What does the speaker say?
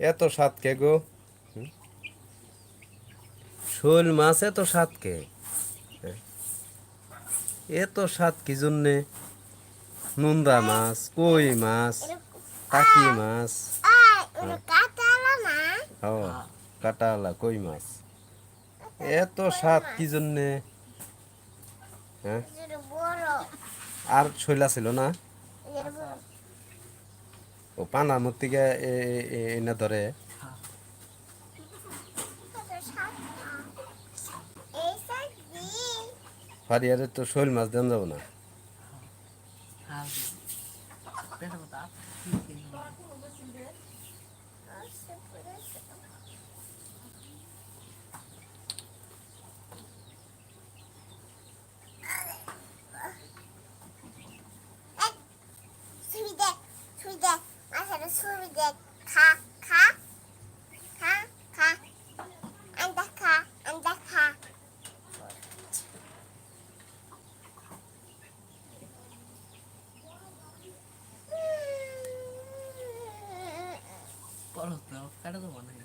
এত স্বাদ কে গো? শোল মাছ এত স্বাদ কে হ্যাঁ? এত স্বাদ কি জন্যে? নুন্দা মাছ, কই মাছ, কাকি মাছ। ও কাটালা, কই মাছ। এত স্বাদ কি জন্যে? হ্যাঁ। আর শৈলা ছিল না? ও পানার মধ্যে এনে ধরে। ফারিয়ারে তো শৈল মাছ দেন যাব না। swimming in the car, car, car, and the car, and the car. Follow the, follow the one.